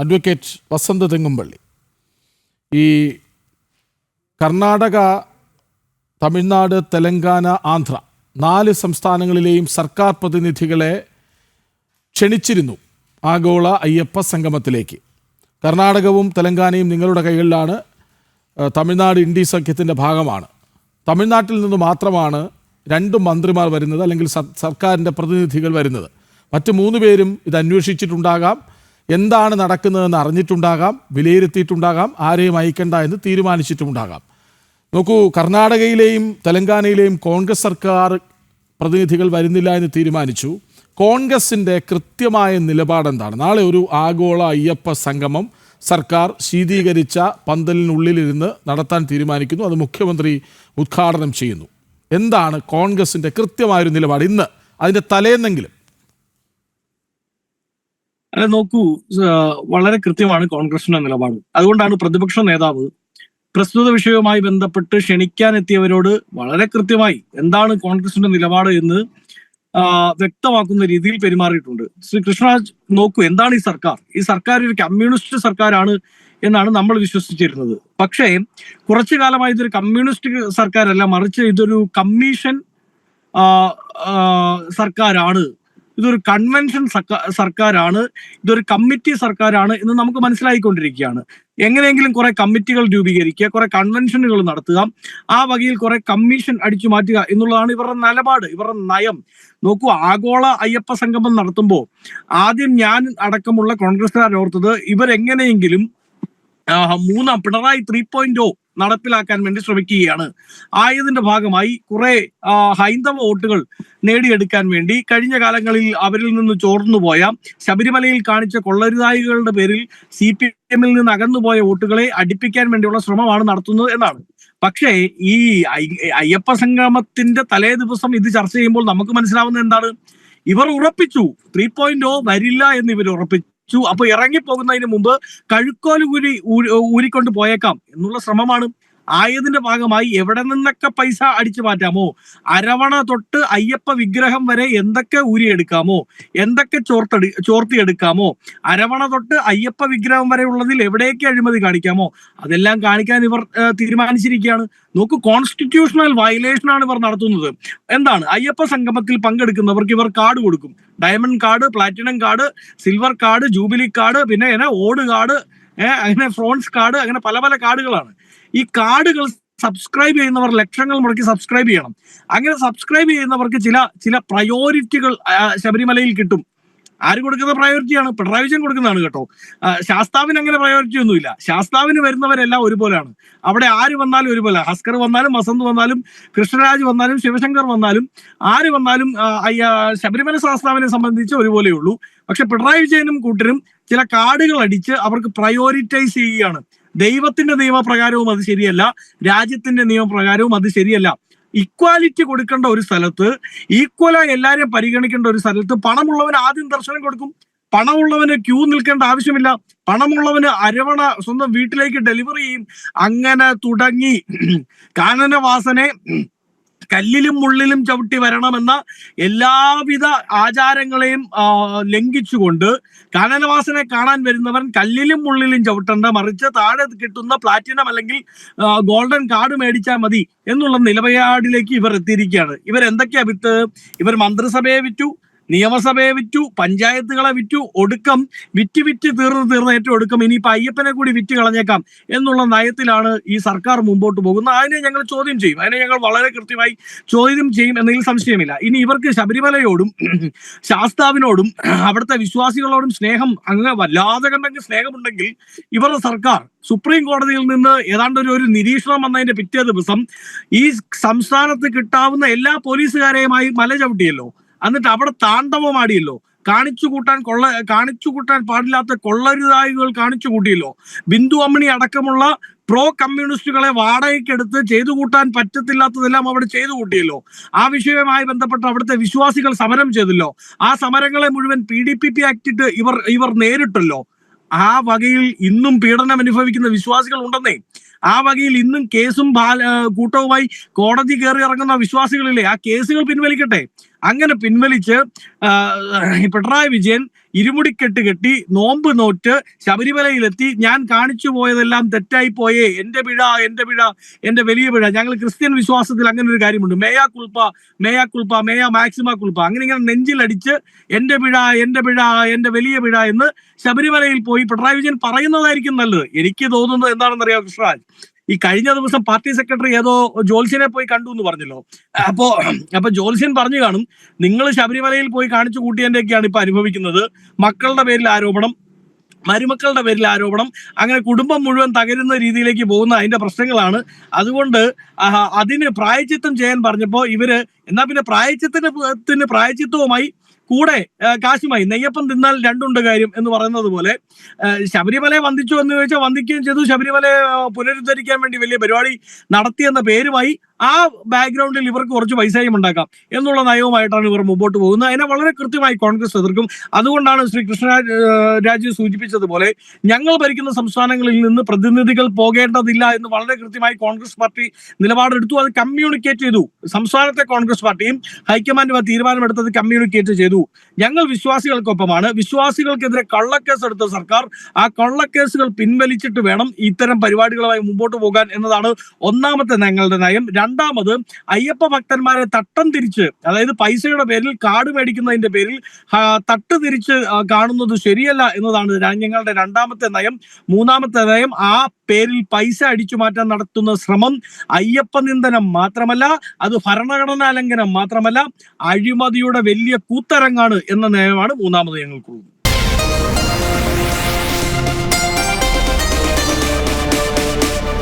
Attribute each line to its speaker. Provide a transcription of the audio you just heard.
Speaker 1: Advocate വസന്ത തെങ്ങുംപള്ളി ഈ കർണാടക തമിഴ്നാട് തെലങ്കാന ആന്ധ്ര നാല് സംസ്ഥാനങ്ങളിലെയും സർക്കാർ പ്രതിനിധികളെ ക്ഷണിച്ചിരുന്നു ആഗോള അയ്യപ്പ സംഗമത്തിലേക്ക്. കർണാടകവും തെലങ്കാനയും നിങ്ങളുടെ കൈകളിലാണ് തമിഴ്നാട് ഇൻഡി സഖ്യത്തിന്റെ ഭാഗമാണ്. തമിഴ്നാട്ടിൽ നിന്ന് മാത്രമാണ് രണ്ട് മന്ത്രിമാർ വരുന്നത് അല്ലെങ്കിൽ സർ- സർക്കാരിന്റെ പ്രതിനിധികൾ വരുന്നത്. മറ്റ് മൂന്ന് പേരും ഇത് അന്വേഷിച്ചിട്ടുണ്ടാകാം. എന്താണ് നടക്കുന്നതെന്ന് അറിഞ്ഞിട്ടുണ്ടാകാം വിലയിരുത്തിയിട്ടുണ്ടാകാം ആരെയും അയക്കണ്ട എന്ന് തീരുമാനിച്ചിട്ടുമുണ്ടാകാം. നോക്കൂ കർണാടകയിലെയും തെലങ്കാനയിലെയും കോൺഗ്രസ് സർക്കാർ പ്രതിനിധികൾ വരുന്നില്ല എന്ന് തീരുമാനിച്ചു. കോൺഗ്രസിന്റെ കൃത്യമായ നിലപാടെന്താണ്? നാളെ ഒരു ആഗോള അയ്യപ്പ സംഗമം സർക്കാർ ശീതീകരിച്ച പന്തലിനുള്ളിലിരുന്ന് നടത്താൻ തീരുമാനിക്കുന്നു. അത് മുഖ്യമന്ത്രി ഉദ്ഘാടനം ചെയ്യുന്നു. എന്താണ് കോൺഗ്രസിന്റെ കൃത്യമായൊരു നിലപാട്? ഇന്ന് അതിന്റെ തലേന്നെങ്കിലും
Speaker 2: അല്ല നോക്കൂ വളരെ കൃത്യമാണ് കോൺഗ്രസിന്റെ നിലപാട്. അതുകൊണ്ടാണ് പ്രതിപക്ഷ നേതാവ് പ്രസ്തുത വിഷയവുമായി ബന്ധപ്പെട്ട് ക്ഷണിക്കാൻ എത്തിയവരോട് വളരെ കൃത്യമായി എന്താണ് കോൺഗ്രസിന്റെ നിലപാട് എന്ന് വ്യക്തമാക്കുന്ന രീതിയിൽ പെരുമാറിയിട്ടുണ്ട്. ശ്രീ കൃഷ്ണരാജ് നോക്കൂ എന്താണ് ഈ സർക്കാർ? ഈ സർക്കാർ ഒരു കമ്മ്യൂണിസ്റ്റ് സർക്കാരാണ് എന്നാണ് നമ്മൾ വിശ്വസിച്ചിരുന്നത്. പക്ഷേ കുറച്ചു കാലമായി ഇതൊരു കമ്മ്യൂണിസ്റ്റ് സർക്കാരല്ല മറിച്ച് ഇതൊരു കമ്മീഷൻ സർക്കാരാണ്. ഇതൊരു കൺവെൻഷൻ സർക്കാ- സർക്കാരാണ് ഇതൊരു കമ്മിറ്റി സർക്കാരാണ് എന്ന് നമുക്ക് മനസ്സിലായിക്കൊണ്ടിരിക്കുകയാണ്. എങ്ങനെയെങ്കിലും കുറെ കമ്മിറ്റികൾ രൂപീകരിക്കുക കുറെ കൺവെൻഷനുകൾ നടത്തുക ആ വകയിൽ കുറെ കമ്മീഷൻ അടിച്ചു മാറ്റുക എന്നുള്ളതാണ് ഇവരുടെ നിലപാട് ഇവരുടെ നയം. നോക്കൂ ആഗോള അയ്യപ്പ സംഗമം നടത്തുമ്പോൾ ആദ്യം ഞാൻ അടക്കമുള്ള കോൺഗ്രസ്സുകാർ ഓർത്തത് ഇവരെങ്ങനെയെങ്കിലും മൂന്നാം പിണറായി ത്രീ പോയിന്റ് നടപ്പിലാക്കാൻ വേണ്ടി ശ്രമിക്കുകയാണ്. ആയതിന്റെ ഭാഗമായി കുറെ ഹൈന്ദവ വോട്ടുകൾ നേടിയെടുക്കാൻ വേണ്ടി കഴിഞ്ഞ കാലങ്ങളിൽ അവരിൽ നിന്ന് ചോർന്നുപോയ ശബരിമലയിൽ കാണിച്ച കൊള്ളരുതായികളുടെ പേരിൽ സി പി എമ്മിൽ നിന്ന് അകന്നുപോയ വോട്ടുകളെ അടുപ്പിക്കാൻ വേണ്ടിയുള്ള ശ്രമമാണ് നടത്തുന്നത് എന്നാണ്. പക്ഷേ ഈ അയ്യപ്പ സംഗമത്തിന്റെ തലേ ദിവസം ഇത് ചർച്ച ചെയ്യുമ്പോൾ നമുക്ക് മനസ്സിലാവുന്നത് എന്താണ്? ഇവർ ഉറപ്പിച്ചു ത്രീ പോയിന്റ് വരില്ല എന്ന് ഇവർ ഉറപ്പിച്ചു. അപ്പൊ ഇറങ്ങിപ്പോകുന്നതിന് മുമ്പ് കഴുക്കോൽ ഊരി ഊരിക്കൊണ്ട് പോയേക്കാം എന്നുള്ള ശ്രമമാണ് ആയതിന്റെ ഭാഗമായി എവിടെ നിന്നൊക്കെ പൈസ അടിച്ചു മാറ്റാമോ? അരവണ തൊട്ട് അയ്യപ്പ വിഗ്രഹം വരെ എന്തൊക്കെ ഊരിയെടുക്കാമോ? എന്തൊക്കെ ചോർത്തടി ചോർത്തിയെടുക്കാമോ? അരവണ തൊട്ട് അയ്യപ്പ വിഗ്രഹം വരെ ഉള്ളതിൽ എവിടെയൊക്കെ അഴിമതി കാണിക്കാമോ? അതെല്ലാം കാണിക്കാൻ ഇവർ തീരുമാനിച്ചിരിക്കുകയാണ്. നോക്കൂ കോൺസ്റ്റിറ്റ്യൂഷണൽ വയലേഷൻ ആണ് ഇവർ നടത്തുന്നത്. എന്താണ്? അയ്യപ്പ സംഗമത്തിൽ പങ്കെടുക്കുന്നവർക്ക് ഇവർ കാർഡ് കൊടുക്കും. Diamond card platinum card silver card jubilee card പിന്നെ ഓട് കാർഡ് അങ്ങനെ ഫ്രോൺസ് കാർഡ് അങ്ങനെ പല പല കാർഡുകളാണ്. ഈ കാർഡുകൾ സബ്സ്ക്രൈബ് ചെയ്യുന്നവർ ലക്ഷങ്ങൾ മുടക്കി സബ്സ്ക്രൈബ് ചെയ്യണം. അങ്ങനെ സബ്സ്ക്രൈബ് ചെയ്യുന്നവർക്ക് ചില ചില പ്രയോറിറ്റികൾ ശബരിമലയിൽ കിട്ടും. ആര് കൊടുക്കുന്ന പ്രയോറിറ്റിയാണ് പിണറായി വിജയൻ കൊടുക്കുന്നതാണ് കേട്ടോ. ശാസ്താവിന് അങ്ങനെ പ്രയോറിറ്റി ഒന്നുമില്ല. ശാസ്താവിന് വരുന്നവരെല്ലാം ഒരുപോലെയാണ്. അവിടെ ആര് വന്നാലും ഒരുപോലെ. ഹസ്കർ വന്നാലും വസന്ത് വന്നാലും കൃഷ്ണരാജ് വന്നാലും ശിവശങ്കർ വന്നാലും ആര് വന്നാലും അയ്യ, ശബരിമല ശാസ്താവിനെ സംബന്ധിച്ച് ഒരുപോലെയുള്ളൂ പക്ഷെ പിണറായി വിജയനും കൂട്ടരും ചില കാർഡുകൾ അടിച്ച് അവർക്ക് പ്രയോറിറ്റൈസ് ചെയ്യുകയാണ്. ദൈവത്തിന്റെ നിയമപ്രകാരവും അത് ശരിയല്ല. രാജ്യത്തിന്റെ നിയമപ്രകാരവും അത് ശരിയല്ല. ഇക്വാലിറ്റി കൊടുക്കേണ്ട ഒരു സ്ഥലത്ത് ഈക്വലായി എല്ലാവരെയും പരിഗണിക്കേണ്ട ഒരു സ്ഥലത്ത് പണമുള്ളവന് ആദ്യം ദർശനം കൊടുക്കും. പണമുള്ളവന് ക്യൂ നിൽക്കേണ്ട ആവശ്യമില്ല. പണമുള്ളവന് അരവണ സ്വന്തം വീട്ടിലേക്ക് ഡെലിവറി ചെയ്യും. അങ്ങനെ തുടങ്ങി. കാനനവാസനെ കല്ലിലും മുള്ളിലും ചവിട്ടി വരണമെന്ന എല്ലാവിധ ആചാരങ്ങളെയും ലംഘിച്ചുകൊണ്ട് കാനനവാസനെ കാണാൻ വരുന്നവൻ കല്ലിലും മുള്ളിലും ചവിട്ടണ്ട മറിച്ച് താഴെ കിട്ടുന്ന പ്ലാറ്റിനം അല്ലെങ്കിൽ ഗോൾഡൻ കാർഡ് മേടിച്ചാൽ മതി എന്നുള്ള നിലപാടിലേക്ക് ഇവർ എത്തിയിരിക്കുകയാണ്. ഇവർ എന്തൊക്കെയാ വിത്ത്? ഇവർ മന്ത്രിസഭയെ വിറ്റു. നിയമസഭയെ വിറ്റു പഞ്ചായത്തുകളെ വിറ്റു ഒടുക്കം വിറ്റ് വിറ്റ് തീർന്ന് തീർന്ന് ഏറ്റവും ഒടുക്കം ഇനിയിപ്പോ അയ്യപ്പനെ കൂടി വിറ്റ് കളഞ്ഞേക്കാം എന്നുള്ള നയത്തിലാണ് ഈ സർക്കാർ മുമ്പോട്ട് പോകുന്നത്. അതിനെ ഞങ്ങൾ ചോദ്യം ചെയ്യും. അതിനെ ഞങ്ങൾ വളരെ കൃത്യമായി ചോദ്യം ചെയ്യും എന്നതിൽ സംശയമില്ല. ഇനി ഇവർക്ക് ശബരിമലയോടും ശാസ്താവിനോടും അവിടുത്തെ വിശ്വാസികളോടും സ്നേഹം അങ്ങ് വല്ലാതെ കണ്ടെങ്കിൽ സ്നേഹമുണ്ടെങ്കിൽ ഇവരുടെ സർക്കാർ സുപ്രീം കോടതിയിൽ നിന്ന് ഏതാണ്ട് ഒരു ഒരു നിരീക്ഷണം വന്നതിന്റെ പിറ്റേ ദിവസം ഈ സംസ്ഥാനത്ത് കിട്ടാവുന്ന എല്ലാ പോലീസുകാരെയുമായി മല ചവിട്ടിയല്ലോ. എന്നിട്ട് അവിടെ താണ്ഡവമാടിയല്ലോ കാണിച്ചു കൂട്ടാൻ കൊള്ള കാണിച്ചു കൂട്ടാൻ പാടില്ലാത്ത കൊള്ളരുതായികൾ കാണിച്ചു കൂട്ടിയല്ലോ. ബിന്ദു അമ്മണി അടക്കമുള്ള പ്രോ കമ്മ്യൂണിസ്റ്റുകളെ വാടകയ്ക്കെടുത്ത് ചെയ്തു കൂട്ടാൻ പറ്റത്തില്ലാത്തതെല്ലാം അവിടെ ചെയ്തു കൂട്ടിയല്ലോ. ആ വിഷയവുമായി ബന്ധപ്പെട്ട് അവിടുത്തെ വിശ്വാസികൾ സമരം ചെയ്തല്ലോ. ആ സമരങ്ങളെ മുഴുവൻ പി ഡി പി പി ആക്ടിട്ട് ഇവർ ഇവർ നേരിട്ടല്ലോ. ആ വകയിൽ ഇന്നും പീഡനം അനുഭവിക്കുന്ന വിശ്വാസികൾ ഉണ്ടെന്നേ. ആ വകയിൽ ഇന്നും കേസും കൂട്ടവുമായി കോടതി കയറി ഇറങ്ങുന്ന വിശ്വാസികളില്ലേ? ആ കേസുകൾ പിൻവലിക്കട്ടെ. അങ്ങനെ പിൻവലിച്ച് പിണറായി വിജയൻ ഇരുമുടിക്കെട്ട് കെട്ടി നോമ്പ് നോറ്റ് ശബരിമലയിലെത്തി ഞാൻ കാണിച്ചു പോയതെല്ലാം തെറ്റായി പോയേ എന്റെ പിഴ എന്റെ പിഴ എന്റെ വലിയ പിഴ. ഞങ്ങൾ ക്രിസ്ത്യൻ വിശ്വാസത്തിൽ അങ്ങനെ ഒരു കാര്യമുണ്ട്. മേയാ കുൽപ്പ മേയാ കുൽപ്പ മേയാ മാക്സിമ കുൽപ്പ അങ്ങനെ ഇങ്ങനെ നെഞ്ചിലടിച്ച് എന്റെ പിഴ എന്റെ പിഴ എന്റെ വലിയ പിഴ എന്ന് ശബരിമലയിൽ പോയി പിണറായി വിജയൻ പറയുന്നതായിരിക്കും നല്ലത്. എനിക്ക് തോന്നുന്നത് എന്താണെന്ന് അറിയാം കൃഷ്ണരാജ്? ഈ കഴിഞ്ഞ ദിവസം പാർട്ടി സെക്രട്ടറി ഏതോ ജോൽസിനെ പോയി കണ്ടു എന്ന് പറഞ്ഞല്ലോ. അപ്പോ അപ്പൊ ജോൽസ്യൻ പറഞ്ഞു കാണും നിങ്ങൾ ശബരിമലയിൽ പോയി കാണിച്ചു കൂട്ടിയതിന്റെയൊക്കെയാണ് ഇപ്പൊ അനുഭവിക്കുന്നത്. മക്കളുടെ പേരിൽ ആരോപണം മരുമക്കളുടെ പേരിൽ ആരോപണം അങ്ങനെ കുടുംബം മുഴുവൻ തകരുന്ന രീതിയിലേക്ക് പോകുന്ന അതിന്റെ പ്രശ്നങ്ങളാണ്. അതുകൊണ്ട് അതിന് പ്രായച്ചിത്തം ചെയ്യാൻ പറഞ്ഞപ്പോ ഇവർ എന്നാ പിന്നെ പ്രായച്ചിത്തിന് ത്തിന് പ്രായച്ചിത്തവുമായി കൂടെ കാശുമായി നെയ്യപ്പം തിന്നാൽ രണ്ടുണ്ട് കാര്യം എന്ന് പറയുന്നത് പോലെ ശബരിമലയെ വന്ദിച്ചു എന്ന് ചോദിച്ചാൽ വന്ദിക്കുകയും ചെയ്തു. ശബരിമലയെ പുനരുദ്ധരിക്കാൻ വേണ്ടി വലിയ പരിപാടി നടത്തിയെന്ന പേരുമായി ആ ബാക്ക്ഗ്രൗണ്ടിൽ ഇവർക്ക് കുറച്ച് പൈസയും ഉണ്ടാക്കാം എന്നുള്ള നയവുമായിട്ടാണ് ഇവർ മുമ്പോട്ട് പോകുന്നത്. അതിനെ വളരെ കൃത്യമായി കോൺഗ്രസ് എതിർക്കും. അതുകൊണ്ടാണ് ശ്രീ കൃഷ്ണരാജ് രാജു സൂചിപ്പിച്ചതുപോലെ ഞങ്ങൾ ഭരിക്കുന്ന സംസ്ഥാനങ്ങളിൽ നിന്ന് പ്രതിനിധികൾ പോകേണ്ടതില്ല എന്ന് വളരെ കൃത്യമായി കോൺഗ്രസ് പാർട്ടി നിലപാടെടുത്തു. അത് കമ്മ്യൂണിക്കേറ്റ് ചെയ്തു. സംസ്ഥാനത്തെ കോൺഗ്രസ് പാർട്ടിയും ഹൈക്കമാൻഡും ആ തീരുമാനമെടുത്തത് കമ്മ്യൂണിക്കേറ്റ് ചെയ്തു. ഞങ്ങൾ വിശ്വാസികൾക്കൊപ്പമാണ്. വിശ്വാസികൾക്കെതിരെ കള്ളക്കേസ് എടുത്ത സർക്കാർ ആ കള്ളക്കേസുകൾ പിൻവലിച്ചിട്ട് വേണം ഇത്തരം പരിപാടികളുമായി മുമ്പോട്ട് പോകാൻ എന്നതാണ് ഒന്നാമത്തെ ഞങ്ങളുടെ നയം. രണ്ടാമത് അയ്യപ്പ ഭക്തന്മാരെ തട്ടം തിരിച്ച് അതായത് പൈസയുടെ പേരിൽ കാട് മേടിക്കുന്നതിന്റെ പേരിൽ തട്ട് തിരിച്ച് കാണുന്നത് ശരിയല്ല എന്നതാണ് ഞങ്ങളുടെ രണ്ടാമത്തെ നയം. മൂന്നാമത്തെ നയം ആ പേരിൽ പൈസ അടിച്ചു മാറ്റാൻ നടത്തുന്ന ശ്രമം അയ്യപ്പ നിന്ദനം മാത്രമല്ല അത് ഭരണഘടനാ ലംഘനം മാത്രമല്ല അഴിമതിയുടെ വലിയ കൂത്തരങ്ങാണ് എന്ന നയമാണ് മൂന്നാമത് ഞങ്ങൾക്കുള്ളത്.